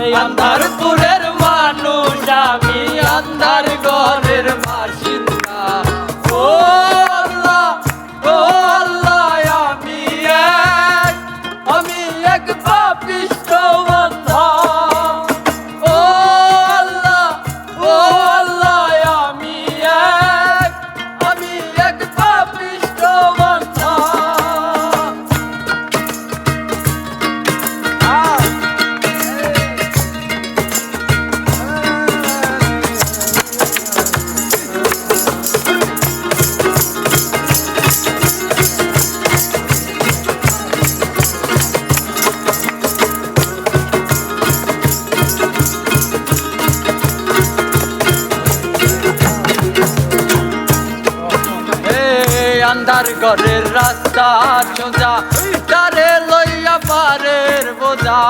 এই আন্ধারপুরের মানুষ আমি আন্ধার ঘরের বাসিন্দা এই আন্ধার ঘরের রাস্তা সোজা তারে লইয়া পারের বোঝা।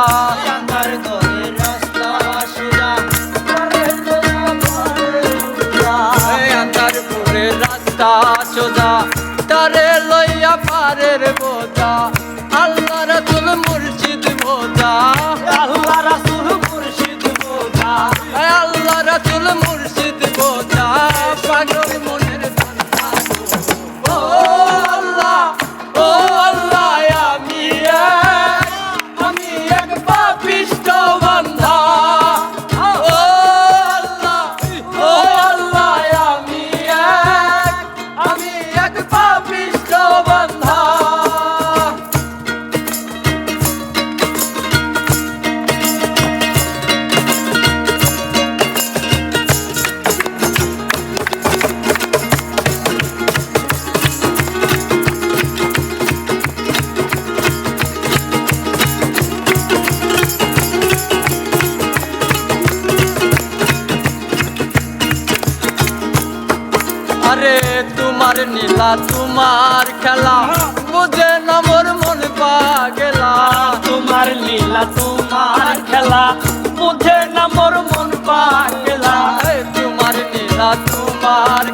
আরে তোমার নীলা তোমার খেলা। বুঝে না মোর মন পাগেলা। তোমার নীলা তোমার খেলা। বুঝে না মোর মন পাগেলা। তোমার নীলা তোমার